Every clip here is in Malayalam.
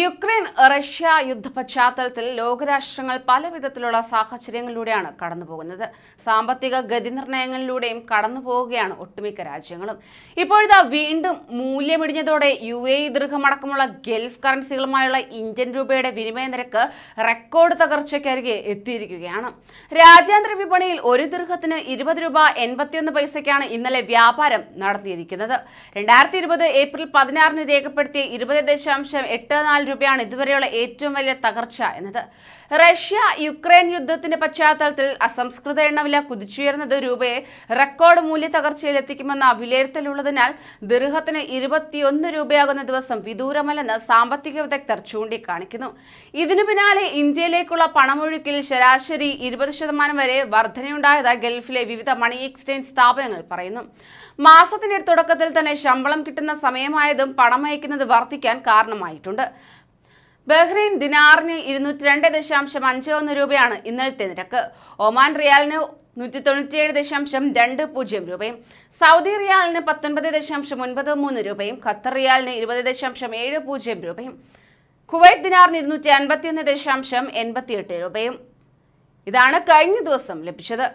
യുക്രൈൻ റഷ്യ യുദ്ധ പശ്ചാത്തലത്തിൽ ലോകരാഷ്ട്രങ്ങൾ പലവിധത്തിലുള്ള സാഹചര്യങ്ങളിലൂടെയാണ് കടന്നുപോകുന്നത്. സാമ്പത്തിക ഗതിനിർണയങ്ങളിലൂടെയും കടന്നു പോവുകയാണ് ഒട്ടുമിക്ക രാജ്യങ്ങളും. ഇപ്പോഴത്തെ വീണ്ടും മൂല്യമിടിഞ്ഞതോടെ യു എ ദീർഘമടക്കമുള്ള ഗൾഫ് കറൻസികളുമായുള്ള ഇന്ത്യൻ രൂപയുടെ വിനിമയ നിരക്ക് റെക്കോർഡ് തകർച്ചയ്ക്കരികെ എത്തിയിരിക്കുകയാണ്. രാജ്യാന്തര വിപണിയിൽ ഒരു ദീർഘത്തിന് ഇരുപത് രൂപ എൺപത്തിയൊന്ന് പൈസയ്ക്കാണ് ഇന്നലെ വ്യാപാരം നടത്തിയിരിക്കുന്നത്. രണ്ടായിരത്തി ഇരുപത് ഏപ്രിൽ പതിനാറിന് രേഖപ്പെടുത്തിയ ഇരുപത് ദശാംശം എട്ട് നാല് രൂപയാണ് ഇതുവരെയുള്ള ഏറ്റവും വലിയ തകർച്ച എന്നത്. റഷ്യ യുക്രൈൻ യുദ്ധത്തിന്റെ പശ്ചാത്തലത്തിൽ അസംസ്കൃത എണ്ണവില കുതിച്ചുയർന്നത് രൂപയെ റെക്കോർഡ് മൂല്യ തകർച്ചയിൽ എത്തിക്കുമെന്ന വിലയിരുത്തലുള്ളതിനാൽ ദീർഘത്തിന് ഇരുപത്തിയൊന്ന് രൂപയാകുന്ന ദിവസം വിദൂരമല്ലെന്ന് സാമ്പത്തിക വിദഗ്ധർ ചൂണ്ടിക്കാണിക്കുന്നു. ഇതിനു പിന്നാലെ ഇന്ത്യയിലേക്കുള്ള പണമൊഴുക്കിൽ ശരാശരി ഇരുപത് ശതമാനം വരെ വർധനയുണ്ടായതായി ഗൾഫിലെ വിവിധ മണി എക്സ്ചേഞ്ച് സ്ഥാപനങ്ങൾ പറയുന്നു. മാസത്തിന്റെ തുടക്കത്തിൽ തന്നെ ശമ്പളം കിട്ടുന്ന സമയമായതും പണമയക്കുന്നത് വർദ്ധിക്കാൻ കാരണമായിട്ടുണ്ട്. ബഹ്റൈൻ ദിനാറിന് ഇരുന്നൂറ്റി രണ്ട് ദശാംശം അഞ്ച് ഒന്ന് രൂപയാണ് ഇന്നലത്തെ നിരക്ക്. ഒമാൻ റിയാലിന് നൂറ്റി തൊണ്ണൂറ്റിയേഴ് ദശാംശം രണ്ട് പൂജ്യം രൂപയും സൗദി റിയാലിന് പത്തൊൻപത് ദശാംശം ഒൻപത് മൂന്ന് രൂപയും ഖത്തർ റിയാലിന് ഇരുപത് ദശാംശം ഏഴ് പൂജ്യം രൂപയും കുവൈറ്റ് ദിനാറിന് ഇരുന്നൂറ്റി അൻപത്തിയൊന്ന് ദശാംശം എൺപത്തിയെട്ട് രൂപയും. ഇതാണ് കഴിഞ്ഞ ദിവസം ലഭിച്ചത്.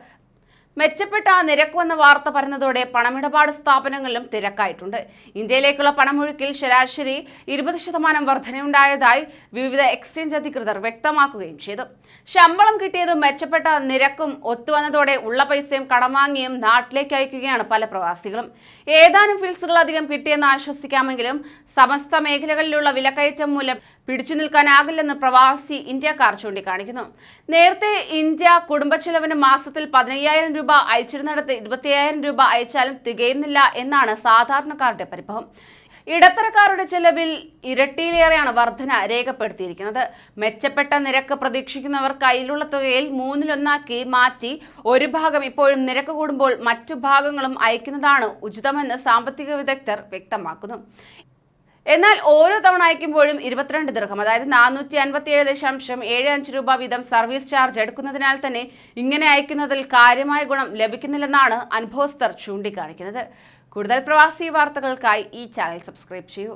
മെച്ചപ്പെട്ട നിരക്കുവെന്ന വാർത്ത പരന്നതോടെ പണമിടപാട് സ്ഥാപനങ്ങളിലും തിരക്കായിട്ടുണ്ട്. ഇന്ത്യയിലേക്കുള്ള പണമൊഴുക്കിൽ ശരാശരി ഇരുപത് ശതമാനം വർധനയുണ്ടായതായി വിവിധ എക്സ്ചേഞ്ച് അധികൃതർ വ്യക്തമാക്കുകയും ചെയ്തു. ശമ്പളം കിട്ടിയതും മെച്ചപ്പെട്ട നിരക്കും ഒത്തുവന്നതോടെ ഉള്ള പൈസയും കടം വാങ്ങിയും നാട്ടിലേക്ക് അയക്കുകയാണ് പല പ്രവാസികളും. ഏതാനും ഫിൽസുകൾ അധികം കിട്ടിയെന്ന് ആശ്വസിക്കാമെങ്കിലും സമസ്ത മേഖലകളിലുള്ള വിലക്കയറ്റം മൂലം പിടിച്ചു നിൽക്കാനാകില്ലെന്ന് പ്രവാസി ഇന്ത്യക്കാർ ചൂണ്ടിക്കാണിക്കുന്നു. നേരത്തെ ഇന്ത്യ കുടുംബച്ചെലവിന് മാസത്തിൽ പതിനയ്യായിരം രൂപ അയച്ചിരുന്നിടത്ത് ഇരുപത്തിയായിരം രൂപ അയച്ചാലും തികയുന്നില്ല എന്നാണ് സാധാരണക്കാരുടെ പരിഭവം. ഇടത്തരക്കാരുടെ ചെലവിൽ ഇരട്ടിയിലേറെയാണ് വർധന രേഖപ്പെടുത്തിയിരിക്കുന്നത്. മെച്ചപ്പെട്ട നിരക്ക് പ്രതീക്ഷിക്കുന്നവർ കയ്യിലുള്ള തുകയിൽ മൂന്നിലൊന്നാക്കി മാറ്റി ഒരു ഭാഗം ഇപ്പോഴും നിരക്ക് കൂടുമ്പോൾ മറ്റു ഭാഗങ്ങളും അയക്കുന്നതാണ് ഉചിതമെന്ന് സാമ്പത്തിക വിദഗ്ധർ വ്യക്തമാക്കുന്നു. എന്നാൽ ഓരോ തവണ അയക്കുമ്പോഴും ഇരുപത്തിരണ്ട് ദീർഘം അതായത് നാനൂറ്റി അൻപത്തിയേഴ് ദശാംശം ഏഴ് അഞ്ച് രൂപ വീതം സർവീസ് ചാർജ് എടുക്കുന്നതിനാൽ തന്നെ ഇങ്ങനെ അയക്കുന്നതിൽ കാര്യമായ ഗുണം ലഭിക്കുന്നില്ലെന്നാണ് അനുഭവസ്ഥർ ചൂണ്ടിക്കാണിക്കുന്നത്. കൂടുതൽ പ്രവാസി വാർത്തകൾക്കായി ഈ ചാനൽ സബ്സ്ക്രൈബ് ചെയ്യൂ.